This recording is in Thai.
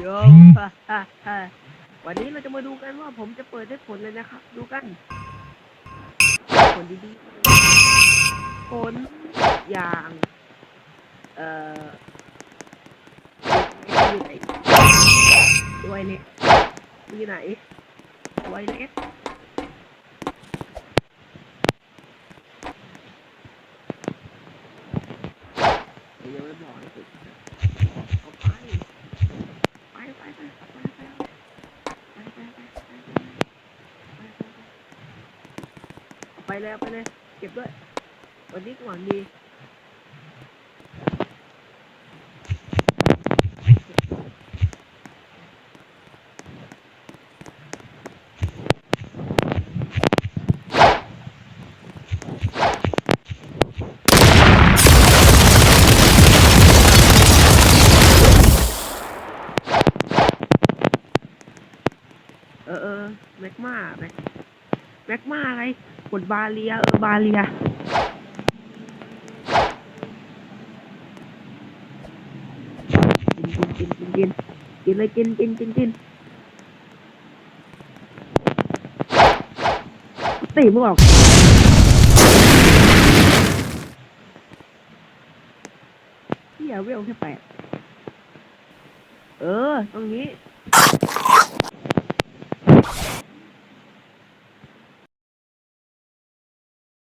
โยฮ่าฮ่าฮ่าวันนี้เราจะมาดูกันว่าผมจะเปิดได้ผลเลยนะครับ ดูกันผลดีๆผลอย่าง เอ่ออยู่ไหนไวเล็ตอยู่ไหนไวเล็ตเดี๋ยวยังไม่บอกเลย ไปแล้วไปเลยเก็บด้วย วันนี้ก็หวังดีเออเออแม็กมาแม็ก แม็กมาอะไร กดบาเลียเออบาเลียกินกินกินกินกินกินเลยกินกินกินกินตีมึงออกเฮียเวลแค่แปดเออ ตรงนี้